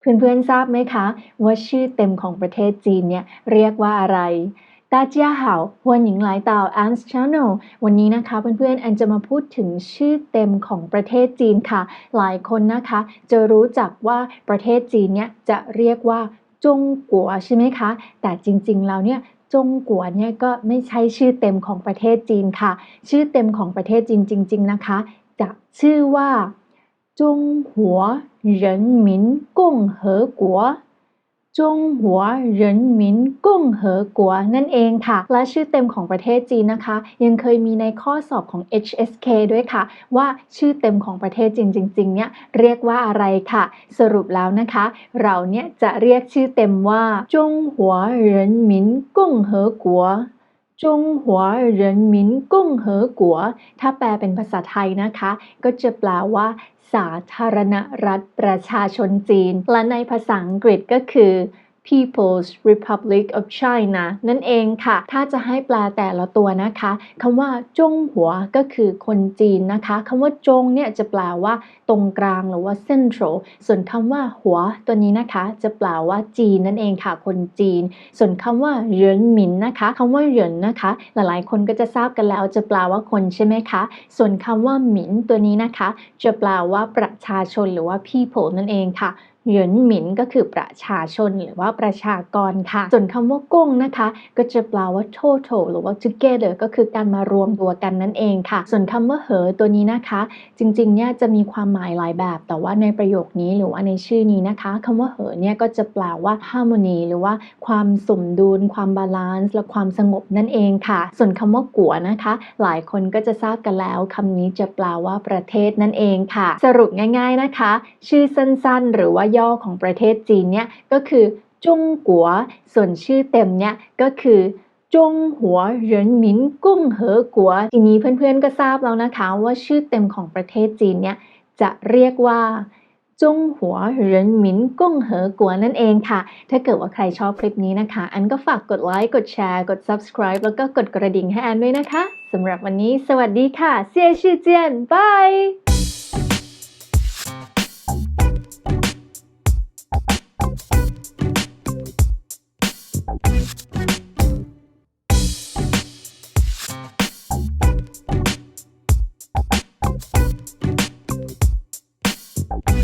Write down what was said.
เพื่อนๆทราบไหมคะ ว่าชื่อเต็มของประเทศจีนเนี่ยเรียกว่าอะไรตาเจียหาวฮวนหญิงหลายตาวอันส์ชานอลวันนี้นะคะเพื่อนๆแอนจะมาพูดถึงชื่อเต็มของประเทศจีนค่ะ หลายคนนะคะ จะรู้จักว่าประเทศจีนเนี่ยจะเรียกว่าจงกัวใช่ไหมคะ แต่จริงๆ แล้วเนี่ยจงกัวเนี่ยก็ไม่ใช่ชื่อเต็มของประเทศจีนค่ะ ชื่อเต็มของประเทศจีนจริง ๆ นะคะ จะชื่อว่า จงหัว人民共和国จงหัวเหรินหมินกุ้งเหอกัวนั่นเองค่ะ และชื่อเต็มของประเทศจีนนะคะ ยังเคยมีในข้อสอบของ HSK ด้วยค่ะ ว่าชื่อเต็มของประเทศจีนจริงๆ เนี่ยเรียกว่าอะไรค่ะ สรุปแล้วนะคะ เราเนี่ยจะเรียกชื่อเต็มว่าจงหัวเหรินหมินกุ้งเหอกัว จงหัวเหรินหมินกุ้งเหอกัว ถ้าแปลเป็นภาษาไทยนะคะ ก็จะแปลว่า สาธารณรัฐประชาชนจีน และในภาษาอังกฤษก็คือ People's Republic of China นั่นเองค่ะ ถ้าจะให้แปลแต่ละตัวนะคะคำว่าจงหัวก็คือคนจีนนะคะคำว่าจงเนี่ยจะแปลว่าตรงกลางหรือว่า central ส่วนคำว่าหัวตัวนี้นะคะจะแปลว่าจีนนั่นเองค่ะ คนจีน ส่วนคำว่าเหรินหมินนะคะคำว่าเหรินนะคะ หลายๆ คนก็จะทราบกันแล้วจะแปลว่าคนใช่ไหมคะ ส่วนคำว่าหมินตัวนี้นะคะ จะแปลว่าประชาชนหรือว่า people นั่นเองค่ะ เหยินหมินก็คือประชาชนหรือว่าประชากรค่ะ ส่วนคำว่าก้งนะคะ ก็จะแปลว่า total หรือว่า together ก็คือการมารวมตัวกันนั่นเองค่ะ ส่วนคำว่าเหอตัวนี้นะคะ จริงๆเนี่ยจะมีความหมายหลายแบบ แต่ว่าในประโยคนี้หรือว่าในชื่อนี้นะคะคำว่าเหอเนี่ยก็จะแปลว่า harmony หรือว่าความสมดุล ความบาลานซ์และความสงบนั่นเองค่ะ ส่วนคำว่ากัวนะคะ หลายคนก็จะทราบกันแล้วคำนี้จะแปลว่าประเทศนั่นเองค่ะ สรุปง่าย ๆนะคะ ชื่อสั้นๆ หรือว่าย่อของประเทศจีนเนี่ยก็คือจงกัว ส่วนชื่อเต็มเนี่ยก็คือจงหัวเหรินหมินกุ้งเหอกัว ทีนี้เพื่อนๆก็ทราบแล้วนะคะ ว่าชื่อเต็มของประเทศจีนเนี่ยจะเรียกว่าจงหัวเหรินหมินกุ้งเหอกัวนั่นเองค่ะ ถ้าเกิดว่าใครชอบคลิปนี้นะคะ อันก็ฝากกดไลค์ กดแชร์ กด subscribe แล้วก็กดกระดิ่งให้อันด้วยนะคะสำหรับวันนี้ สวัสดีค่ะ เซียชื่อเจียนบาย you